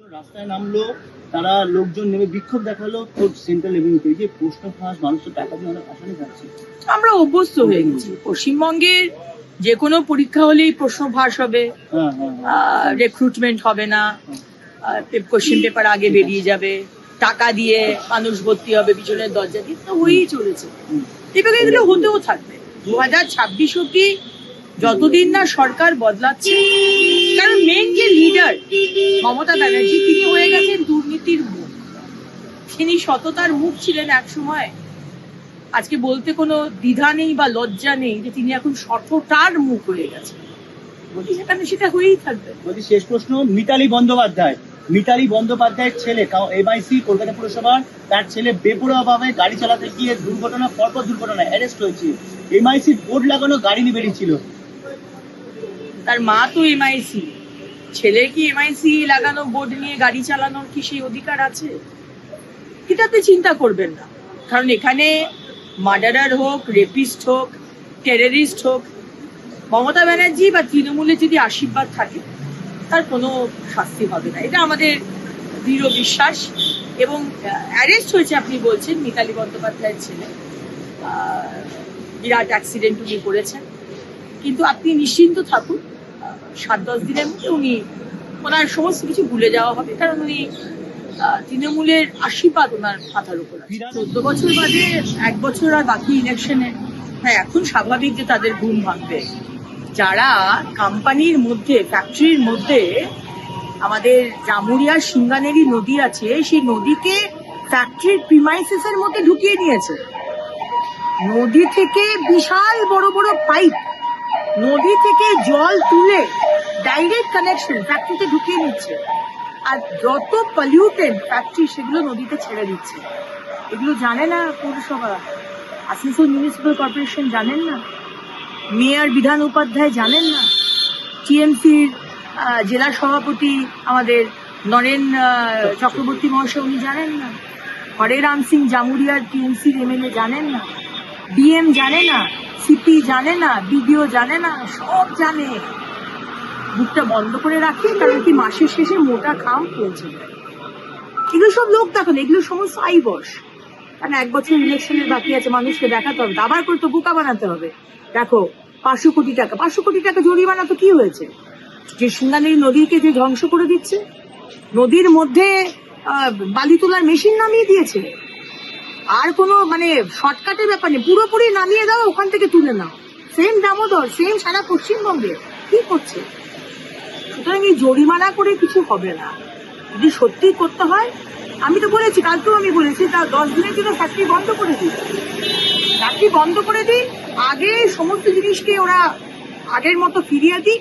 রাস্তায় নামলো তারা লোকজন নেমে বিক্ষোভ দেখাল সেন্ট্রাল এভিনিউতে যে প্রশ্ন ফাঁস মানুষ তো টাকা দিয়ে অনেক আসানি যাচ্ছে। আমরা অভ্যস্ত হয়ে গেছি। পশ্চিমবঙ্গের যে কোনো পরীক্ষা হলেই প্রশ্ন ফাঁস হবে। হ্যাঁ হ্যাঁ হ্যাঁ। রিক্রুটমেন্ট হবে না। কোশ্চেন পেপার আগে বেরিয়ে যাবে। টাকা দিয়ে মানুষ ভর্তি হবে পিছনের দরজা দিয়ে। তো হয়েই চলেছে। এভাবে এগুলো হতেও থাকবে। দু হাজার ছাব্বিশ অব্দি যতদিন না সরকার বদলাচ্ছে মেন যে লিডার মমতা ব্যানার্জি তিনি হয়ে গেছেন দুর্নীতির মুখ। তিনি সততার মুখ ছিলেন এক সময় আজকে বলতে কোনো দ্বিধা নেই বা লজ্জা নেই যে তিনি এখন সততার মুখ হয়ে গেছেন। বলি সেখানে সেটা হয়েই থাকবে। বলছি শেষ প্রশ্ন মিতালি বন্দ্যোপাধ্যায়। মিতালি বন্দ্যোপাধ্যায়ের ছেলে এমআইসি কলকাতা পুরসভার তার ছেলে বেপরোয়াভাবে গাড়ি চালাতে গিয়ে দুর্ঘটনা পরপর দুর্ঘটনা অ্যারেস্ট হয়েছে। এমআইসি বোর্ড লাগানো গাড়ি নিয়ে বেরিয়েছিল তার মা তো এমআইসি ছেলে কি এমআইসি লাগানো বোর্ড নিয়ে গাড়ি চালানোর কি সেই অধিকার আছে? এটাতে চিন্তা করবেন না। কারণ এখানে মার্ডারার হোক রেপিস্ট হোক টেররিস্ট হোক, মমতা ব্যানার্জি বা তৃণমূলের যদি আশীর্বাদ থাকে, তার কোনো শাস্তি হবে না। এটা আমাদের দৃঢ় বিশ্বাস। এবং অ্যারেস্ট হয়েছে আপনি বলছেন, মিতালি বন্দ্যোপাধ্যায়ের ছেলে। বিরাট অ্যাক্সিডেন্ট উনি করেছেন। কিন্তু আপনি নিশ্চিন্ত থাকুন সাত, দশ দিনের মধ্যে উনি ওনার সমস্ত কিছু ভুলে যাওয়া হবে। কারণ উনি তৃণমূলের আশীর্বাদ ওনার মাথার উপর চোদ্দ বছর বাদে এক বছর আর বাকি ইলেকশনে। হ্যাঁ এখন স্বাভাবিক যে তাদের ঘুম ভাঙবে। যারা কোম্পানির মধ্যে, ফ্যাক্টরির মধ্যে আমাদের জামুরিয়া সিঙ্গানেরি নদী আছে, সেই নদীকে ফ্যাক্টরির প্রিমাইসেস এর মধ্যে ঢুকিয়ে নিয়েছে। নদী থেকে বিশাল বড় বড় পাইপ নদী থেকে জল তুলে ডাইরেক্ট কানেকশন ফ্যাক্টরিতে ঢুকিয়ে নিচ্ছে। আর যত পলিউটেন্ট ফ্যাক্টরি সেগুলো নদীতে ছেড়ে দিচ্ছে। এগুলো জানে না পৌরসভা। আসানসোল মিউনিসিপ্যাল কর্পোরেশন জানেন না। মেয়র, বিধান উপাধ্যায় জানেন না। টিএমসির জেলা সভাপতি আমাদের নরেন চক্রবর্তী মহাশয় উনি জানেন না। হরে রাম সিং জামুরিয়ার টিএমসির এমএলএ জানেন না। ডিএম জানে না। সিপি জানে না, বিডিও জানে না, সব জানে। বুকটা বন্ধ করে রাখে, কারণ কি মাসের শেষে মোটা খাম পৌঁছে যায়। এগুলো সব লোক দেখো না, এগুলো সমস্ত আই বস। কারণ এক বছর ইলেকশনের বাকি আছে, মানুষকে দেখাতে হবে। আবার করে তো বোকা বানাতে হবে। দেখো, পাঁচশো কোটি টাকা, পাঁচশো কোটি টাকা জরিমানা তো কি হয়েছে? যে সিঙ্গানির নদীকে যে ধ্বংস করে দিচ্ছে, নদীর মধ্যে বালি তোলার মেশিন নামিয়ে দিয়েছে। আর কোনো মানে শর্টকাটের ব্যাপার নেই। পুরোপুরি নামিয়ে দাও, ওখান থেকে তুলে নাও। সেম দামোদর সেম সারা পশ্চিমবঙ্গে। কি করছে? সুতরাং এই জরিমানা করে কিছু হবে না। যদি সত্যি করতে হয়, আমি তো বলেছি, কালকেও আমি বলেছি, তা দশ দিনের জন্য ফ্যাক্টরি বন্ধ করে দিই। ফ্যাক্টরি বন্ধ করে দিই, আগে সমস্ত জিনিসকে ওরা আগের মতো ফিরিয়ে দিই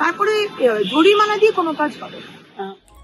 তারপরে জরিমানা দিয়ে কোনো কাজ হবে